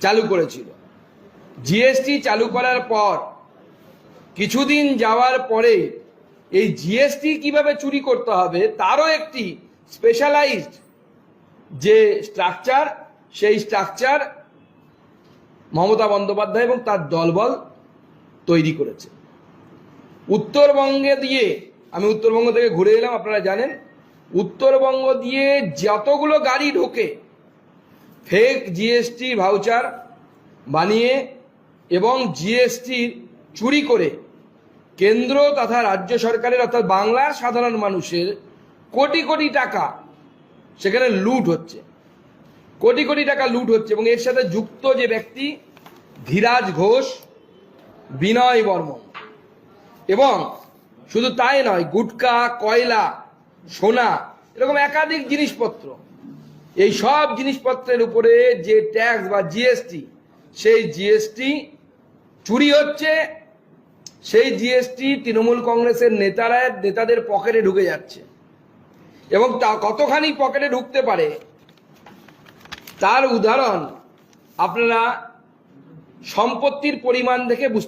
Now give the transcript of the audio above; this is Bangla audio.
চালু করেছিল। জিএসটি চালু করার পর কিছুদিন যাওয়ার পরে এই জিএসটি কীভাবে চুরি করতে হবে তারও একটি স্পেশালাইজড যে স্ট্রাকচার সেই স্ট্রাকচার মমতা বন্দ্যোপাধ্যায় এবং তার দলবল তৈরি করেছে। উত্তরবঙ্গে দিয়ে, আমি উত্তরবঙ্গ থেকে ঘুরে এলাম, আপনারা জানেন, উত্তরবঙ্গ দিয়ে যতগুলো গাড়ি ঢোকে ফেক জিএসটি ভাউচার বানিয়ে এবং জিএসটি চুরি করে কেন্দ্র তথা রাজ্য সরকারের অর্থাৎ বাংলার সাধারণ মানুষের কোটি কোটি টাকা সেখানে লুট হচ্ছে। কোটি কোটি টাকা লুট হচ্ছে এবং এর সাথে যুক্ত যে ব্যক্তি ধীরাজ ঘোষ, বিনয় বর্মন। এবং শুধু তাই নয়, গুটকা, কয়লা, সোনা, এরকম একাধিক জিনিসপত্র। এই সব জিনিসপত্রের উপরে যে ট্যাক্স বা জিএসটি, সেই জিএসটি চুরি হচ্ছে, সেই জিএসটি তৃণমূল কংগ্রেসের নেতারা, নেতাদের পকেটে ঢুকে যাচ্ছে। এবং তা কতখানি পকেটে ঢুকতে পারে, তার উদাহরণ আপনারা সম্পত্তির পরিমাণ দেখে বুঝতে